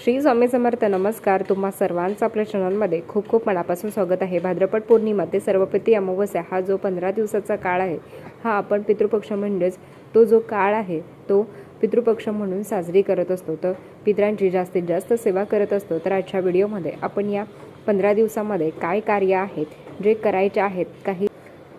श्री स्वामी समर्थ नमस्कार. तुम्हा सर्वांचं आपल्या चॅनलमध्ये खूप खूप मनापासून स्वागत आहे. भाद्रपद पौर्णिमा ते सर्वप्रती अमावस्या हा जो पंधरा दिवसाचा काळ आहे हा आपण पितृपक्ष म्हणजेच तो जो काळ आहे तो पितृपक्ष म्हणून साजरी करत असतो. तर पितरांची जास्तीत जास्त सेवा करत असतो. तर आजच्या व्हिडिओमध्ये आपण या पंधरा दिवसामध्ये काय कार्य आहेत जे करायचे आहेत काही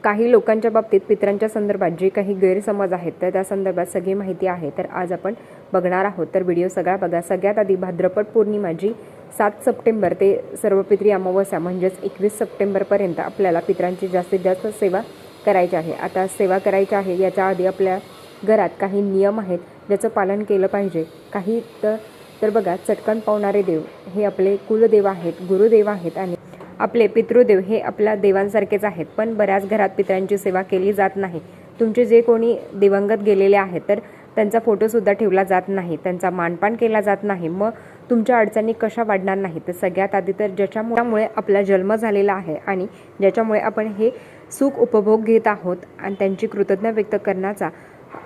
काही लोकांच्या बाबतीत पितरांच्या संदर्भात जे काही गैरसमज आहेत तर त्या संदर्भात सगळी माहिती आहे. तर आज आपण बघणार आहोत. तर व्हिडिओ सगळा बघा. सगळ्यात आधी भाद्रपद पौर्णिमा जी सात सप्टेंबर ते सर्वपित्री अमावस्या म्हणजेच एकवीस सप्टेंबरपर्यंत आपल्याला पितरांची जास्तीत जास्त सेवा करायची आहे. आता सेवा करायची आहे याच्या आधी आपल्या घरात काही नियम आहेत. ज्याचं पालन केलं पाहिजे. काही तर तर बघा चटकन पावणारे देव हे आपले कुलदेव आहेत गुरुदेव आहेत आणि आपले पितृदेव हे आपल्या देवांसारखेच आहेत. पण बऱ्याच घरात पितरांची सेवा केली जात नाही. तुमचे जे कोणी दिवंगत गेलेले आहेत तर त्यांचा फोटोसुद्धा ठेवला जात नाही. त्यांचा मानपान केला जात नाही. मग तुमच्या अडचणी कशा वाढणार नाही तर सगळ्यात आधी तर ज्याच्यामुळे आपला जन्म झालेला आहे आणि ज्याच्यामुळे आपण हे सुख उपभोग घेत आहोत आणि त्यांची कृतज्ञ व्यक्त करण्याचा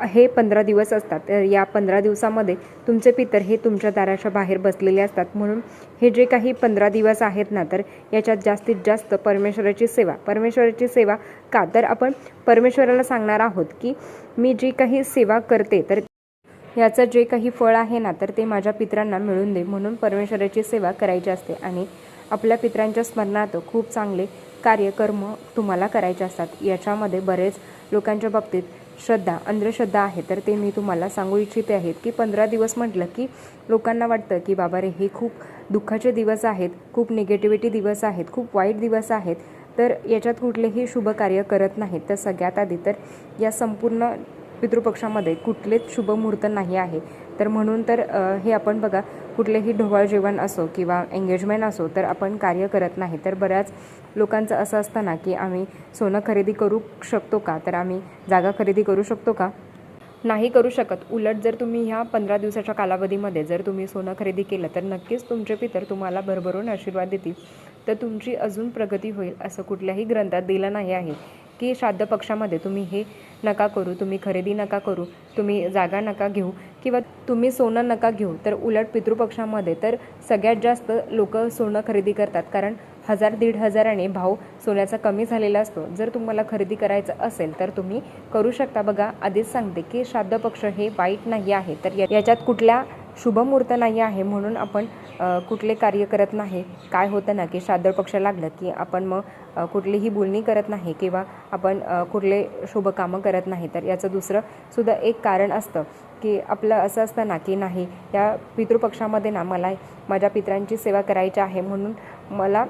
हे पंधरा दिवस असतात. तर या पंधरा दिवसामध्ये तुमचे पितर हे तुमच्या दाराच्या बाहेर बसलेले असतात. म्हणून हे जे काही पंधरा दिवस आहेत ना तर याच्यात जास्तीत जास्त परमेश्वराची सेवा. परमेश्वराची सेवा का? तर आपण परमेश्वराला सांगणार आहोत की मी जी काही सेवा करते तर याचं जे काही फळ आहे ना तर ते माझ्या पित्रांना मिळून दे. म्हणून परमेश्वराची सेवा करायची असते आणि आपल्या पितरांच्या स्मरणात खूप चांगले कार्यकर्म तुम्हाला करायचे असतात. याच्यामध्ये बरेच लोकांच्या बाबतीत श्रद्धा अंधश्रद्धा आहे. तर ते मी तुम्हाला सांगू इच्छिते आहेत की पंधरा दिवस म्हटलं की लोकांना वाटतं की बाबा रे हे खूप दुःखाचे दिवस आहेत खूप निगेटिव्हिटी दिवस आहेत खूप वाईट दिवस आहेत. तर याच्यात कुठलेही शुभ कार्य करत नाहीत. तर सगळ्यात आधी तर या संपूर्ण पितृपक्षामध्ये कुठलेच शुभ मुहूर्त नाही आहे. तर म्हणून तर हे आपण बघा कुठलेही ढोवाळ जेवण असो किंवा एंगेजमेंट असो तर आपण कार्य करत नाही. तर बऱ्याच लोकांचं असं असतं ना की आम्ही सोनं खरेदी करू शकतो का? तर आम्ही जागा खरेदी करू शकतो का? नाही करू शकत. उलट जर तुम्ही ह्या पंधरा दिवसाच्या कालावधीमध्ये जर तुम्ही सोनं खरेदी केलं तर नक्कीच तुमचे पितर तुम्हाला भरभरून आशीर्वाद देतील. तर तुमची अजून प्रगती होईल असं कुठल्याही ग्रंथात दिलं नाही आहे. की श्राद्ध पक्षामध्ये तुम्ही हे नका करू तुम्ही खरेदी नका करू तुम्ही जागा नका घेऊ किंवा तुम्ही सोनं नका घेऊ तर उलट पितृपक्षामध्ये तर सगळ्यात जास्त लोक सोनं खरेदी करतात. कारण हजार दीड हजाराने भाव सोन्याचा कमी झालेला असतो. जर तुम्हाला खरेदी करायचं असेल तर तुम्ही करू शकता. बघा आधीच सांगते की श्राद्ध पक्ष हे वाईट नाही आहे. तर या- याच्यात कुठल्या शुभमुहूर्त नाही आहे म्हणून आपण कुठले कार्य करत नाही. काय होतं ना की श्राद्ध पक्ष लागलं की आपण मग कुठलीही बोलणी करत नाही किंवा आपण कुठले शुभ कामं करत नाही. तर याचं दुसरं सुद्धा एक कारण असतं की आपलं असं असतं ना की नाही या पितृपक्षामध्ये ना मला माझ्या पित्रांची सेवा करायची आहे म्हणून मला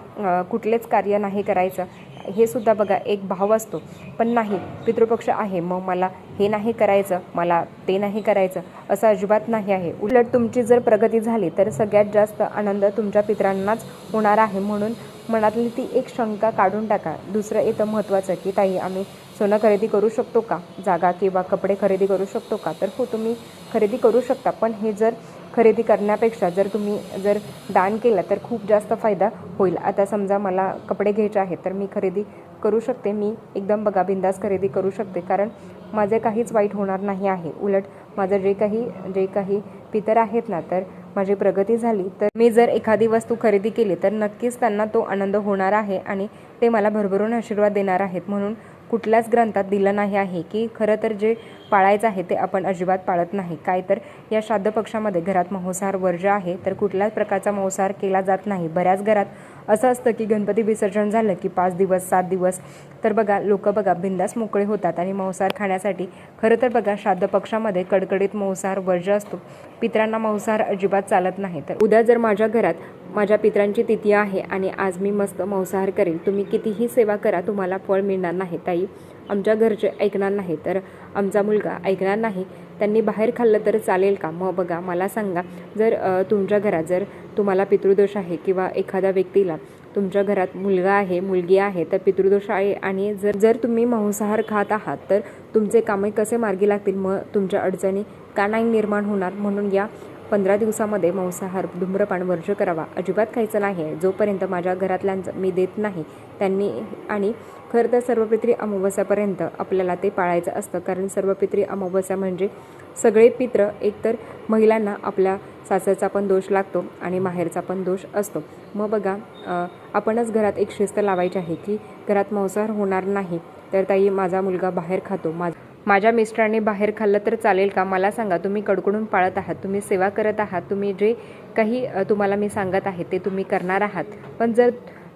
कुठलेच कार्य नाही करायचं. हे सुद्धा बघा एक भाव असतो. पण नाही पितृपक्ष आहे. मग मला हे नाही करायचं मला ते नाही करायचं असं अजिबात नाही आहे. उलट तुमची जर प्रगती झाली तर सगळ्यात जास्त आनंद तुमच्या पितरांनाच होणार आहे. म्हणून मनातली ती एक शंका काढून टाका. दुसरं येतं महत्त्वाचं की ताई आम्ही सोनं खरेदी करू शकतो का? जागा किंवा कपडे खरेदी करू शकतो का? तर हो तुम्ही खरेदी करू शकता. पण हे जर खरेदी करण्यापेक्षा जर तुम्ही जर दान केलं तर खूप जास्त फायदा होईल. आता समजा मला कपडे घ्यायचे आहेत तर मी खरेदी करू शकते. मी एकदम बघा बिंदास खरेदी करू शकते. कारण माझे काहीच वाईट होणार नाही आहे. उलट माझं जे काही जे काही पितर आहेत ना तर माझी प्रगती झाली. तर मी जर एखादी वस्तू खरेदी केली तर नक्कीच त्यांना तो आनंद होणार आहे आणि ते मला भरभरून आशीर्वाद देणार आहेत. म्हणून कुठल्याच ग्रंथात दिलं नाही आहे की खरं तर जे पाळायचं आहे ते आपण अजिबात पाळत नाही. काय तर या श्राद्ध पक्षामध्ये घरात मांसाहार वर्ज्य आहे तर कुठल्याच प्रकारचा मांसाहार केला जात नाही. बऱ्याच घरात असं असतं की गणपती विसर्जन झालं की पाच दिवस सात दिवस. तर बघा लोक बघा बिंदास मोकळे होतात आणि मांसाहार खाण्यासाठी खरं तर बघा श्राद्ध पक्षामध्ये कडकडीत मांसाहार वर्ज्य असतो. पितरांना मांसाहार अजिबात चालत नाही. तर उद्या जर माझ्या घरात माझ्या पितरांची तिथी आहे आणि आज मी मस्त मांसाहार करेन. तुम्ही कितीही सेवा करा तुम्हाला फळ मिळणार नाही. ताई आमच्या घरचे ऐकणार नाही. तर आमचा मुलगा ऐकणार नाही. त्यांनी बाहेर खाल्लं तर चालेल का? मग बघा मला सांगा जर तुमच्या घरात जर तुम्हाला पितृदोष आहे किंवा एखाद्या व्यक्तीला तुमच्या घरात मुलगा आहे मुलगी आहे तर पितृदोष आहे आणि जर जर तुम्ही मांसाहार खात आहात तर तुमचे कामे कसे मार्गी लागतील? मग तुमच्या अडचणी का नाही निर्माण होणार? म्हणून या पंधरा दिवसामध्ये मांसाहार धूम्रपान वर्ज करावा. अजिबात खायचं नाही जोपर्यंत माझ्या घरातल्यांचं मी देत नाही त्यांनी आणि खरं तर सर्वपित्री अमावस्यापर्यंत आपल्याला ते पाळायचं असतं. कारण सर्वपित्री अमावस्या म्हणजे सगळे पित्र एकतर महिलांना आपल्या सासरचा पण दोष लागतो आणि माहेरचा पण दोष असतो. मग बघा आपणच घरात एक शिस्त लावायची आहे की घरात मांसाहार होणार नाही तर ताई माझा मुलगा बाहेर खातो. माझा माझ्या मिस्टरांनी बाहेर खाल्लं तर चालेल का? मला सांगा तुम्ही कडकडून पाळत आहात तुम्ही सेवा करत आहात तुम्ही जे काही तुम्हाला मी सांगत आहे ते तुम्ही करणार आहात. पण जर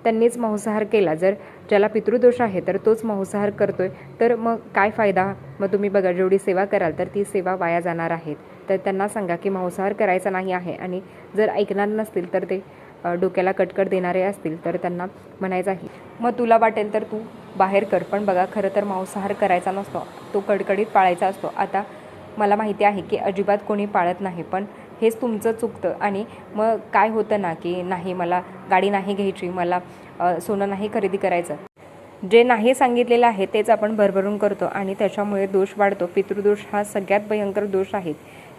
त्यांनीच मांसाहार केला जर ज्याला पितृदोष आहे तर तोच मांसाहार करतोय तर मग काय फायदा? मग तुम्ही बघा जेवढी सेवा कराल तर ती सेवा वाया जाणार आहेत तर त्यांना सांगा की मांसाहार करायचा नाही आहे आणि जर ऐकणार नसतील तर ते डोक्याला कटकट देणारे असतील तर त्यांना म्हणायचं आहे. मग तुला वाटेल तर तू बाहेर कर पण बघा खरं तर मांसाहार करायचा नसतो. तो कडकडीत पाळायचा असतो. आता मला माहिती आहे की अजिबात कोणी पाळत नाही पण हेच तुमचं चुकतं. आणि मग काय होतं ना की नाही मला गाडी नाही घ्यायची मला सोनं नाही खरेदी करायचं. जे नाही सांगितलेलं आहे तेच आपण भरभरून करतो आणि त्याच्यामुळे दोष वाढतो. पितृदोष हा सगळ्यात भयंकर दोष आहे.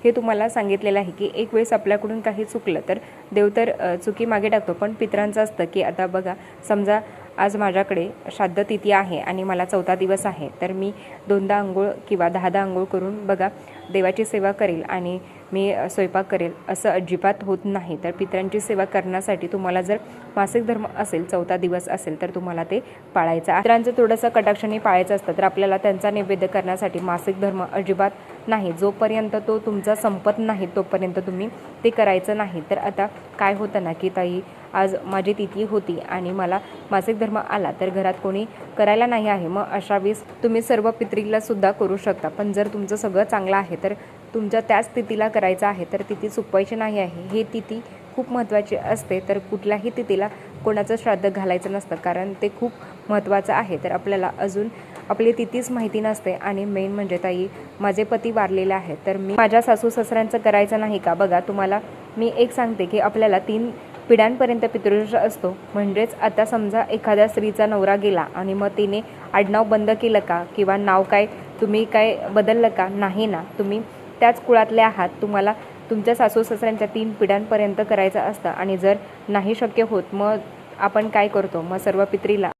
हे तुम्हाला सांगितलेलं आहे की एक वेळेस आपल्याकडून काही चुकलं तर देव तर चुकी मागे टाकतो. पण पितरांचं असतं की आता बघा समजा आज माझ्याकडे श्राद्ध तिथी आहे आणि मला चौथा दिवस आहे तर मी दोनदा आंघोळ किंवा दहादा आंघोळ करून बघा देवाची सेवा करेल आणि मी स्वयंपाक करेल असं अजिबात होत नाही. तर पितरांची सेवा करण्यासाठी तुम्हाला जर मासिक धर्म असेल चौथा दिवस असेल तर तुम्हाला ते पाळायचं पितरांचं थोडंसं कटाक्षाने पाळायचं असतं तर आपल्याला त्यांचा नैवेद्य करण्यासाठी मासिक धर्म अजिबात नाही. जोपर्यंत तो तुमचा संपत नाही तोपर्यंत तुम्ही ते करायचं नाही. तर आता काय होतं ना की ताई आज माझी तिथी होती आणि मला मासिक धर्म आला तर घरात कोणी करायला नाही आहे. मग अशा वेळेस तुम्ही सर्व पित्रीला सुद्धा करू शकता. पण जर तुमचं सगळं चांगलं आहे तर तुमच्या त्याच तिथीला करायचं आहे तर तिथी चुकवायची नाही आहे. ही तिथी खूप महत्त्वाची असते तर कुठल्याही तिथीला कोणाचं श्राद्ध घालायचं नसतं कारण ते खूप महत्त्वाचं आहे. तर आपल्याला अजून आपली तिथीच माहिती नसते आणि मेन म्हणजे ताई माझे पती वारलेले आहेत तर मी माझ्या सासू सासऱ्यांचं करायचं नाही का? बघा तुम्हाला मी एक सांगते की आपल्याला तीन पिढ्यांपर्यंत पितृदोष असतो. म्हणजेच आता समजा एखाद्या स्त्रीचा नवरा गेला आणि मग तिने आडनाव बंद केलं का? किंवा नाव काय? तुम्ही काय बदललं का? नाही ना. तुम्ही त्याच कुळातले आहात. तुम्हाला तुमच्या सासू सासऱ्यांच्या तीन पिढ्यांपर्यंत करायचं असतं. आणि जर नाही शक्य होत मग आपण काय करतो? मग सर्व पित्रीला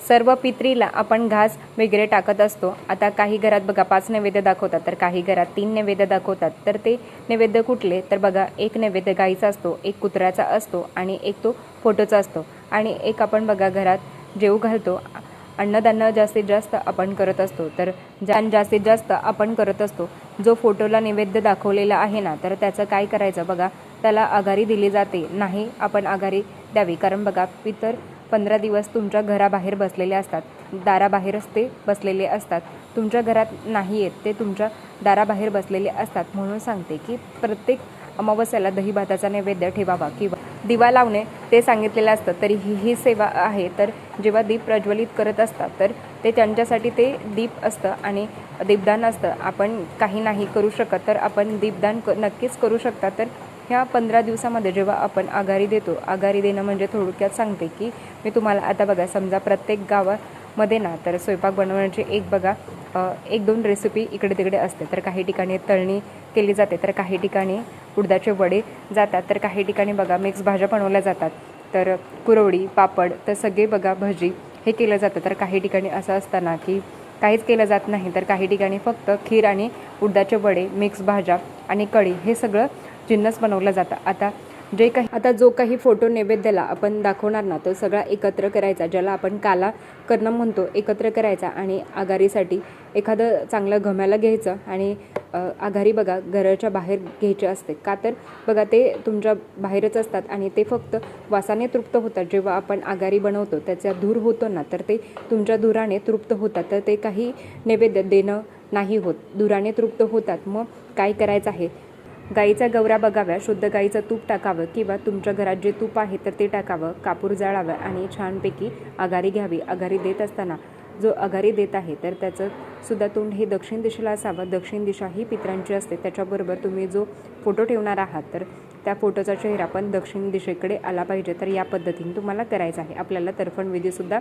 सर्व पित्रीला आपण घास वगैरे टाकत असतो. आता काही घरात बघा पाच नैवेद्य दाखवतात. तर काही घरात तीन नैवेद्य दाखवतात. तर ते नैवेद्य कुठले? तर बघा एक नैवेद्य गाईचा असतो एक कुत्र्याचा असतो आणि एक तो फोटोचा असतो. आणि एक आपण बघा घरात जेऊ घालतो. अन्नदान जास्तीत जास्त आपण करत असतो. तर जान जास्तीत जास्त आपण करत असतो जो फोटोला नैवेद्य दाखवलेला आहे ना तर त्याचं काय करायचं बघा? त्याला आघारी दिली जाते. नाही आपण आघारी द्यावी. कारण बघा पितर पंधरा दिवस तुमच्या घराबाहेर बसलेले असतात. दाराबाहेरच ते बसलेले असतात. तुमच्या घरात नाही येत ते तुमच्या दाराबाहेर बसलेले असतात. म्हणून सांगते की प्रत्येक अमावस्याला दही भाताचा नैवेद्य ठेवावा किंवा दिवा लावणे ते सांगितलेलं असतं. तरी ही ही सेवा आहे. तर जेव्हा दीप प्रज्वलित करत असतात तर ते त्यांच्यासाठी ते दीप असतं आणि दीपदान असतं. आपण काही नाही करू शकत तर आपण दीपदान क नक्कीच करू शकता. तर ह्या पंधरा दिवसामध्ये जेव्हा आपण आघारी देतो आघारी देणं म्हणजे थोडक्यात सांगते की मी तुम्हाला आता बघा समजा प्रत्येक गावात मध्ये ना तर स्वयंपाक बनवण्याची एक बघा एक दोन रेसिपी इकडे तिकडे असते. तर काही ठिकाणी तळणी केली जाते तर काही ठिकाणी उडदाचे वडे जातात तर काही ठिकाणी बघा मिक्स भाज्या बनवल्या जातात. तर कुरवडी पापड तर सगळे बघा भजी हे केलं जातं. तर काही ठिकाणी असं असताना की काहीच केलं जात नाही. तर काही ठिकाणी फक्त खीर आणि उडदाचे वडे मिक्स भाज्या आणि कढी हे सगळं जिन्नस बनवलं जातं. आता जे काही आता जो काही फोटो नैवेद्याला आपण दाखवणार ना तो सगळा एकत्र करायचा ज्याला आपण काला करणं म्हणतो एकत्र करायचा आणि आघारीसाठी एखादं चांगलं घम्याला घ्यायचं आणि आघारी बघा घराच्या बाहेर घ्यायचे असते. का तर बघा ते तुमच्या बाहेरच असतात आणि ते फक्त वासाने तृप्त होतात. जेव्हा आपण आघारी बनवतो त्याचा धूर होतो ना तर ते तुमच्या धुराने तृप्त होतात. तर ते काही नैवेद्य देणं नाही होत. धुराने तृप्त होतात. मग काय करायचं आहे? गाईचा गवरा बघाव्या शुद्ध गाईचं तूप टाकावं किंवा तुमच्या घरात जे तूप आहे तर ते टाकावं कापूर जाळावं आणि छानपैकी आघारी घ्यावी. आघारी देत असताना जो आघारी देत आहे तर त्याचं सुद्धा तोंड हे दक्षिण दिशेला असावं. दक्षिण दिशा ही पित्रांची असते. त्याच्याबरोबर तुम्ही जो फोटो ठेवणार आहात तर त्या फोटोचा चेहरा पण दक्षिण दिशेकडे आला पाहिजे. तर या पद्धतीने तुम्हाला करायचं आहे. आपल्याला तर्पण विधीसुद्धा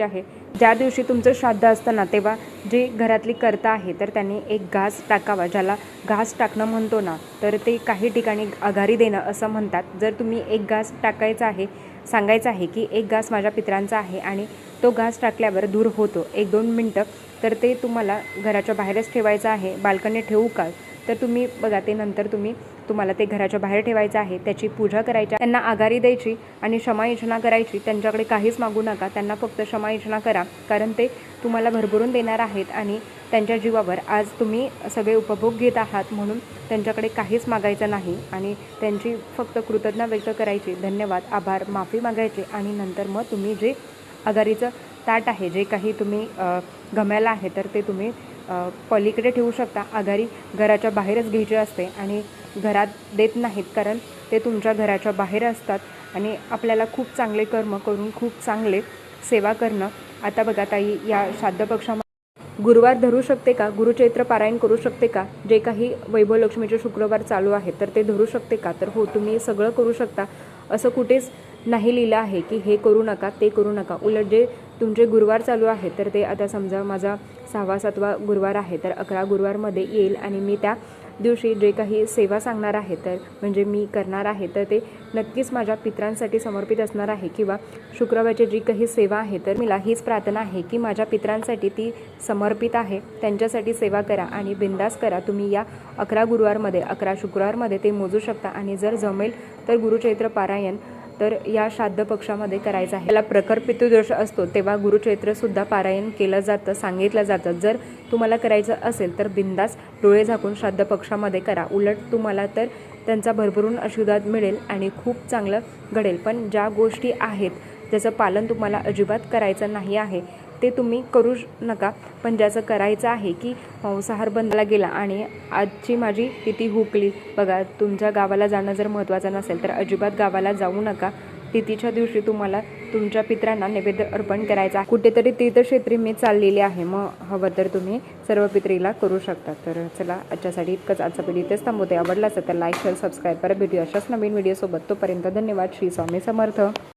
आहे. ज्या दिवशी तुमचं श्राद्ध असतं ना तेव्हा जे घरातली करता आहे तर त्यांनी एक घास टाकावा. ज्याला घास टाकणं म्हणतो ना तर ते काही ठिकाणी आघारी देणं असं म्हणतात. जर तुम्ही एक घास टाकायचा आहे सांगायचं आहे की एक घास माझ्या पित्रांचा आहे आणि तो घास टाकल्यावर दूर होतो एक दोन मिनटं तर ते तुम्हाला घराच्या बाहेरच ठेवायचं आहे. बाल्कनी ठेवू का? तर तुम्ही बघा ते नंतर तुम्ही तुम्हाला ते घराच्या बाहेर ठेवायचं आहे त्याची पूजा करायची त्यांना आघारी द्यायची आणि क्षमायोजना करायची. त्यांच्याकडे काहीच मागू नका त्यांना फक्त क्षमायोजना करा कारण ते तुम्हाला भरभरून देणार आहेत आणि त्यांच्या जीवावर आज तुम्ही सगळे उपभोग घेत आहात म्हणून त्यांच्याकडे काहीच मागायचं नाही आणि त्यांची फक्त कृतज्ञता व्यक्त करायची. धन्यवाद आभार माफी मागायची आणि नंतर मग तुम्ही जे आघारीचं ताट आहे जे काही तुम्ही गमायला आहे तर ते तुम्ही पलीकडे ठेवू शकता. आघारी घराच्या बाहेरच घ्यायची असते आणि घरात देत नाहीत कारण ते तुमच्या घराच्या बाहेर असतात आणि आपल्याला खूप चांगले कर्म करून खूप चांगले सेवा करणं. आता बघा ताई या श्राद्ध पक्षामध्ये गुरुवार धरू शकते का? गुरुचैत्र पारायण करू शकते का? जे काही वैभव लक्ष्मीचे शुक्रवार चालू आहे तर ते धरू शकते का? तर हो तुम्ही सगळं करू शकता. असं कुठेच नाही लिहिलं आहे की हे करू नका ते करू नका. उलट जे तुमचे गुरुवार चालू आहे तर ते आता समजा माझा सहावा सातवा गुरुवार आहे तर अकरा गुरुवारमध्ये येईल आणि मी त्या दिवशी जे काही सेवा सांगणार आहे तर म्हणजे मी करणार आहे तर ते नक्कीच माझ्या पित्रांसाठी समर्पित असणार आहे किंवा शुक्रवारची जी काही सेवा आहे तर मला हीच प्रार्थना आहे की माझ्या पित्रांसाठी ती समर्पित आहे. त्यांच्यासाठी सेवा करा आणि बिंदास करा. तुम्ही या अकरा गुरुवारमध्ये अकरा शुक्रवारमध्ये ते मोजू शकता. आणि जर जमेल तर गुरुचैत्र पारायण तर या श्राद्ध पक्षामध्ये करायचं आहे. त्याला प्रखर पितृदोष असतो तेव्हा गुरुचैत्रसुद्धा पारायण केलं जातं सांगितलं जातं. जर तुम्हाला करायचं असेल तर बिंदास डोळे झाकून श्राद्ध पक्षामध्ये करा. उलट तुम्हाला तर त्यांचा भरभरून आशीर्वाद मिळेल आणि खूप चांगलं घडेल. पण ज्या गोष्टी आहेत ज्याचं पालन तुम्हाला अजिबात करायचं नाही आहे ते तुम्ही करू नका. पण ज्याचं करायचं आहे की मांसाहार बंदला गेला आणि आजची माझी तिथी हुकली. बघा तुमच्या गावाला जाणं जर महत्त्वाचं नसेल तर अजिबात गावाला जाऊ नका. तिथीच्या दिवशी तुम्हाला तुमच्या पित्रांना नैवेद्य अर्पण करायचा कुठेतरी तीर्थक्षेत्री मी चाललेली आहे. मग हवं तर तुम्ही सर्व पित्रीला करू शकता. तर चला आजच्यासाठी इतकंच. आजचा व्हिडिओ इथेच थांबवते. आवडला असेल तर लाईक शेअर सबस्क्राईब करा. भेटू अशाच नवीन व्हिडिओसोबत तोपर्यंत धन्यवाद. श्री स्वामी समर्थ.